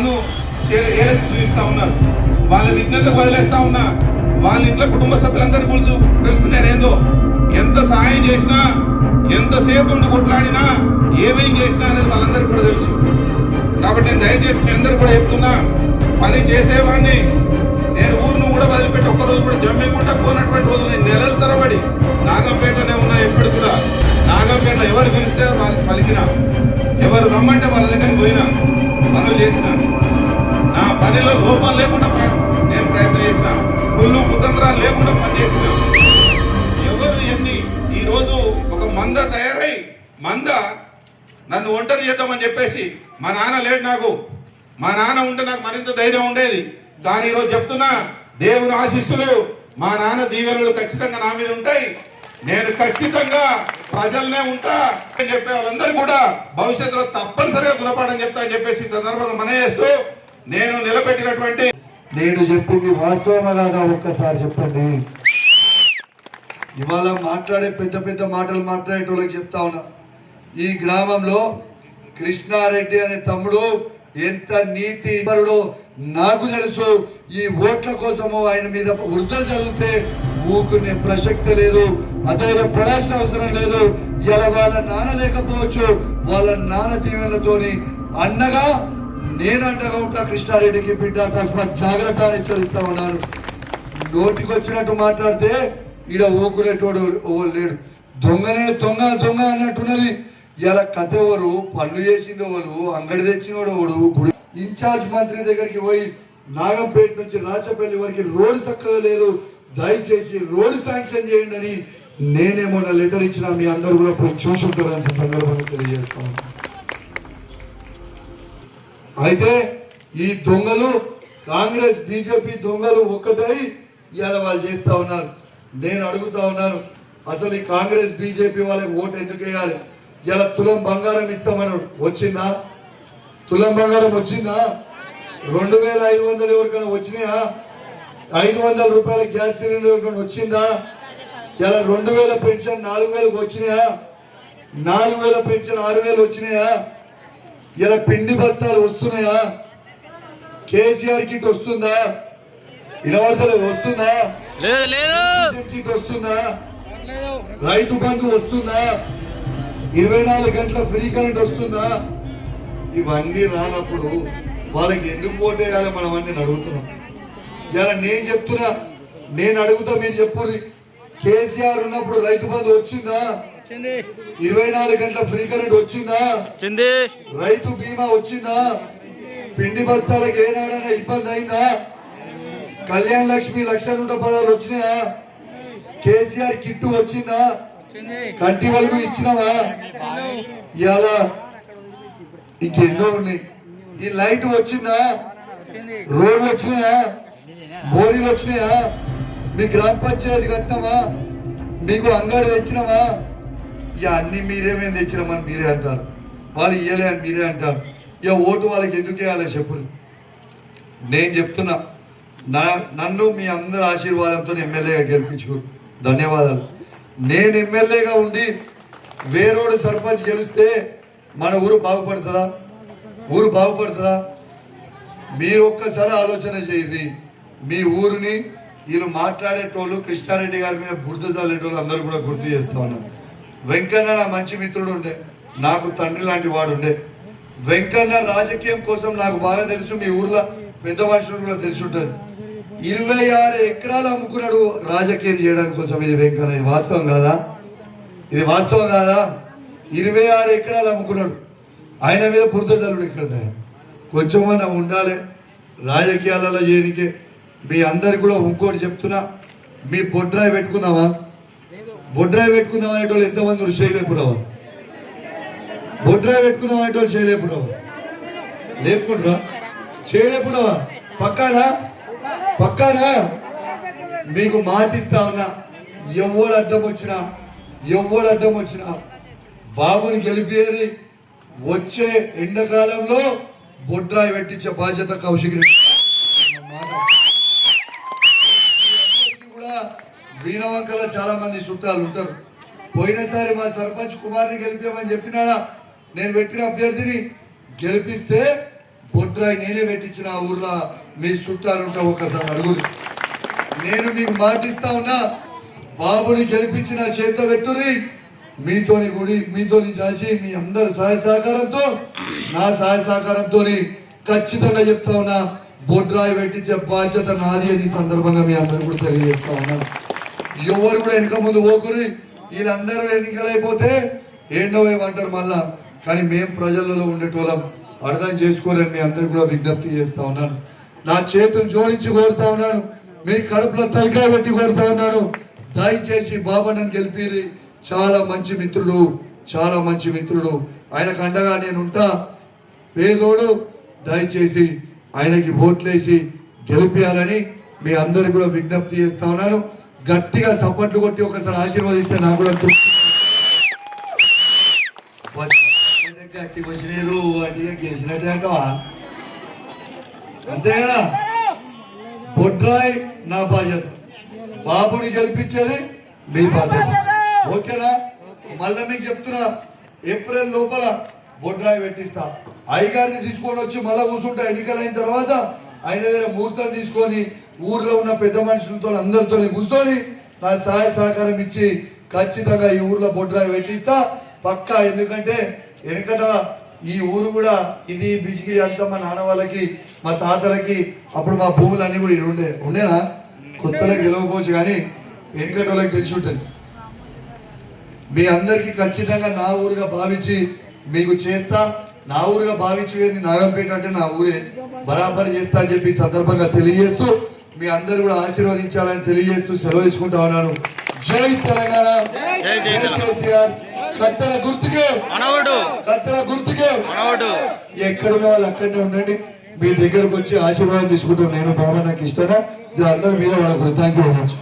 నన్ను ఏలెత్తి చూపిస్తా ఉన్నారు. వాళ్ళ విఘ్నత వదిలేస్తా ఉన్నా. వాళ్ళ ఇంట్లో కుటుంబ సభ్యులందరూ కూర్చు తెలుసు నేనేందో ఎంత సహాయం చేసినా ఎంతసేపు ఉండి కొట్లాడినా ఏమేం చేసినా అనేది వాళ్ళందరికీ కూడా తెలుసు. కాబట్టి నేను దయచేసి మీ అందరు కూడా చెప్తున్నా పని చేసేవాడిని. నేను ఊరును కూడా వదిలిపెట్టి ఒక్క రోజు కూడా జమ్మికుండా పోనటువంటి రోజు నేను నెలల తరబడి నాగంపేటనే ఉన్నా ఎప్పుడు కూడా. నాగంపేట ఎవరు పిలిస్తే వారికి పలికిన. ఎవరు రమ్మంటే వాళ్ళ దగ్గరికి పోయినా పనులు చేసిన. పనిలో లోపం లేకుండా నేను ప్రయత్నం చేసిన. కుళ్ళు కుతంత్రాలు లేకుండా పనిచేసిన. ఎవరు ఎన్ని? ఈరోజు ఒక మంద తయారై మంద నన్ను ఒంటరి చేద్దామని చెప్పేసి మా నాన్న లేడు నాకు. మా నాన్న ఉంటే నాకు మరింత ధైర్యం ఉండేది. కానీ ఈరోజు చెప్తున్నా దేవుని ఆశీస్సులు మా నాన్న దీవెనలు ఖచ్చితంగా నా మీద ఉంటాయి. నేను ఖచ్చితంగా ప్రజలనే ఉంటా అని చెప్పే వాళ్ళందరూ కూడా భవిష్యత్తులో తప్పనిసరిగా గుణపాఠం చెప్తా అని చెప్పేసి సందర్భంగా మన చేస్తూ నేను నిలబెట్టినటువంటి నేను చెప్పింది వాస్తవమా ఒక్కసారి చెప్పండి. ఇవాళ మాట్లాడే పెద్ద పెద్ద మాటలు మాట్లాడేటోళ్ళకి చెప్తా ఉన్నా. ఈ గ్రామంలో కృష్ణారెడ్డి అనే తమ్ముడు ఎంత నీతి పరుడో నాకు తెలుసు ఈ ఓట్ల కోసము ఆయన మీద వృద్ధలు చదివితే ఊకునే ప్రసక్తి లేదు అదే పడాల్సిన అవసరం లేదు. ఇలా వాళ్ళ నాన్న లేకపోవచ్చు వాళ్ళ నాన్న దీవెనలతోని అన్నగా నేను ఉంటా కృష్ణారెడ్డికి బిడ్డ అకస్మాత్ జాగ్రత్త అని హెచ్చరిస్తా ఉన్నాను నోటికి వచ్చినట్టు మాట్లాడితే ఈడ ఊకునేటోడు ఓ లేడు. దొంగనే దొంగ దొంగ అన్నట్టున్నది. ఇలా కథ ఎవరు? పనులు చేసింది ఎవరు? అంగడి తెచ్చినోడు ఎవడు? గుడి ఇన్ఛార్జ్ మంత్రి దగ్గరికి పోయి నాగంపేట నుంచి రాచపల్లి వరకు రోడ్డు చక్కగా లేదు. దయచేసి రోడ్డు శాంక్షన్ చేయండి అని నేనేమో లెటర్ ఇచ్చిన మీ అందరూ కూడా ఇప్పుడు చూసుంటారని సందర్భంగా తెలియజేస్తాను. అయితే ఈ దొంగలు కాంగ్రెస్ బీజేపీ దొంగలు ఒక్కటై ఇవాళ వాళ్ళు చేస్తా ఉన్నారు. నేను అడుగుతా ఉన్నాను అసలు ఈ కాంగ్రెస్ బీజేపీ వాళ్ళకి ఓటు ఎందుకు వేయాలి? ఇలా తులం బంగారం ఇస్తామని వచ్చిందా? తులం బంగారం వచ్చిందా? రెండు వేల ఐదు వందలు ఎవరికైనా వచ్చినాయా? ఐదు వందల రూపాయల గ్యాస్ సిలిండర్ ఎవరికైనా వచ్చిందా? ఇలా రెండు వేల పెన్షన్ నాలుగు వేలకు వచ్చినాయా? నాలుగు వేల పెన్షన్ ఆరు వేలు వచ్చినాయా? ఇలా పిండి బస్తాలు వస్తున్నాయా? కేసీఆర్ కిట్ వస్తుందా? వినబడతలేదు వస్తుందా? కిట్ వస్తుందా? రైతు బంధు వస్తుందా? ఇరవై నాలుగు గంటల ఫ్రీ కరెంట్ వస్తుందా? ఇవన్నీ రానప్పుడు వాళ్ళకి ఎందుకు ఓటేయాలి మనం అన్ని అడుగుతున్నాం. ఇలా నేను చెప్తున్నా నేను అడుగుతా మీరు చెప్పుర్రి. కేసీఆర్ ఉన్నప్పుడు రైతు బంధు వచ్చిందా? ఇరవై నాలుగు గంటల ఫ్రీ కరెంట్ వచ్చిందా? వచ్చింది. రైతు బీమా వచ్చిందా? పిండి బస్తాలకు ఏనాడైనా ఇబ్బంది అయిందా? కళ్యాణ్ లక్ష్మి లక్ష నూట పదాలు వచ్చినాయా? కేసీఆర్ కిట్టు వచ్చిందా? కంటి వరకు ఇచ్చినావా? ఇవాళ ఇంకెన్నో ఉన్నాయి. ఈ లైట్ వచ్చిందా? రోడ్లు వచ్చినాయా? బోరీలు వచ్చినాయా? మీ గ్రామ పంచాయతీ కట్టినామా మీకు అంగడి తెచ్చినామా ఇక అన్ని మీరేమేమి తెచ్చినామని మీరే అంటారు. వాళ్ళు ఇయ్యలే అని మీరే అంటారు. ఇక ఓటు వాళ్ళకి ఎందుకు వేయాలి చెప్పులు నేను చెప్తున్నా నా నన్ను మీ అందరి ఆశీర్వాదంతో ఎమ్మెల్యేగా గెలిపించుకోరు. ధన్యవాదాలు. నేను ఎమ్మెల్యేగా ఉండి వేరోడు సర్పంచ్ గెలిస్తే మన ఊరు బాగుపడుతుందా? ఊరు బాగుపడుతుందా? మీరు ఒక్కసారి ఆలోచన చేయండి. మీ ఊరిని వీళ్ళు మాట్లాడేటోళ్ళు కృష్ణారెడ్డి గారి మీద గుర్తు చల్లేటోళ్ళు అందరూ కూడా గుర్తు చేస్తా ఉన్నాను వెంకన్న నా మంచి మిత్రుడు ఉండే. నాకు తండ్రి లాంటి వాడు ఉండే. వెంకన్న రాజకీయం కోసం నాకు బాగా తెలుసు. మీ ఊర్లో పెద్ద మనుషులు కూడా తెలిసి ఉంటుంది ఇరవై ఆరు ఎకరాలు అమ్ముకున్నాడు రాజకీయం చేయడానికి కోసం. ఇది వెంకన్న ఇది వాస్తవం కాదా? ఇది వాస్తవం కాదా? ఇరవై ఆరు ఎకరాలు అమ్ముకున్నాడు. ఆయన మీద బురద ఇక్కడ కొంచెం మనం ఉండాలి. రాజకీయాలలో చేయనికే. మీ అందరికి కూడా ఇంకోటి చెప్తున్నా. మీ బొడ్రాయి పెట్టుకుందామా? బొడ్రాయి పెట్టుకుందాం అనేటోళ్ళు ఎంతమంది ఉన్నారు చేయలేపురావా బొడ్రాయి పెట్టుకుందాం అనేటోళ్ళు చేయలేపురావా లేపుకుంటారా? చేయలేపురావా పక్కానా? పక్కానా? మీకు మాటిస్తా ఉన్నా ఎవడు అడ్డం వచ్చినా ఎవడు అడ్డం వచ్చినా బాబుని గెలిపేది వచ్చే ఎండాకాలంలో బొడ్రాయి పెట్టించే బాధ్యత కౌశిక్ రెడ్డి. మాట. అందరికీ కూడా వీణవంకల చాలా మంది చుట్టాలు ఉంటారు. పోయినసారి మా సర్పంచ్ కుమార్ని గెలిపామని చెప్పినాడా? నేను పెట్టిన అభ్యర్థిని గెలిపిస్తే బొడ్రాయి నేనే పెట్టించిన ఊర్లో మీ చుట్టాలుంటా ఒకసారి అడుగురు నేను మీకు మాటిస్తా ఉన్నా బాబుని గెలిపించిన చేత పెట్టుని మీతోని గుడి మీతోని చేసి మీ అందరి సహాయ సహకారంతో నా సహాయ సహకారంతో ఖచ్చితంగా చెప్తా ఉన్నా బొడ్రాయి పెట్టించే బాధ్యత నాది అని సందర్భంగా మీ అందరూ కూడా తెలియజేస్తా ఉన్నాను ఎవరు కూడా వెనక ముందు పోకుని వీళ్ళందరూ ఎన్నికలైపోతే ఏండో ఏమంటారు మళ్ళా. కానీ మేము ప్రజలలో ఉండేటోళ్ళం. అర్థం చేసుకోరని మీ అందరు కూడా విజ్ఞప్తి చేస్తా ఉన్నాను. నా చేతులు జోడించి కోరుతా ఉన్నాను. మీ కడుపులో తలకాయ పెట్టి కోరుతా ఉన్నాను. దయచేసి బాబాను గెలిపిరి చాలా మంచి మిత్రుడు. చాలా మంచి మిత్రుడు. ఆయనకు అండగా నేను ఉంటా. పేదోడు దయచేసి ఆయనకి ఓట్లేసి గెలిపించాలని మీ అందరికి కూడా విజ్ఞప్తి చేస్తా ఉన్నాను. గట్టిగా సప్పట్లు కొట్టి ఒకసారి ఆశీర్వదిస్తే నాకు కూడా గట్టి వచ్చినారు వాటిగా అంతే కదా? బొడ్రాయ్ నా బాధ్యత. బాబుని గెలిపించేది మీ బాధ్యత. ఓకేనా? మళ్ళీ మీకు చెప్తున్నా ఏప్రిల్ లోపల బొడ్రాయి పెట్టిస్తా. అయ్యగారిని తీసుకొని వచ్చి మళ్ళీ కూర్చుంటా. ఎన్నికలైన తర్వాత ఆయన దగ్గర ముహూర్తం తీసుకొని ఊర్లో ఉన్న పెద్ద మనుషులతో అందరితో కూర్చొని నా సహాయ సహకారం ఇచ్చి ఖచ్చితంగా ఈ ఊర్లో బొడ్రాయి పెట్టిస్తా. పక్కా ఎందుకంటే వెనకట ఈ ఊరు కూడా ఇది బిజిగిరి అంతా మా నాన్న వాళ్ళకి మా తాతలకి అప్పుడు మా భూములు అన్ని కూడా ఉండే. ఉండేనా? కొత్తలో గెలవకపోవచ్చు కానీ వెనకట వాళ్ళకి తెలిసి ఉంటుంది. మీ అందరికీ ఖచ్చితంగా నా ఊరుగా భావించి మీకు చేస్తా. నా ఊరుగా భావించుడేది నాగంపేట అంటే నా ఊరే. బరాబర్ చేస్తా అని చెప్పి సందర్భంగా తెలియజేస్తూ మీ అందరు కూడా ఆశీర్వదించాలని తెలియజేస్తూ సెలవు తీసుకుంటా ఉన్నాను. జై తెలంగాణ. జై కేసీఆర్. కత్తెర గుర్తుకే. కత్తెర గుర్తుకే. ఎక్కడున్న వాళ్ళు అక్కడనే ఉండండి. మీ దగ్గరకు వచ్చి ఆశీర్వాదం తీసుకుంటాం నేను బాబా నాకు ఇష్టనా అందరి మీద వాళ్ళ థ్యాంక్ యూ వెరీ మచ్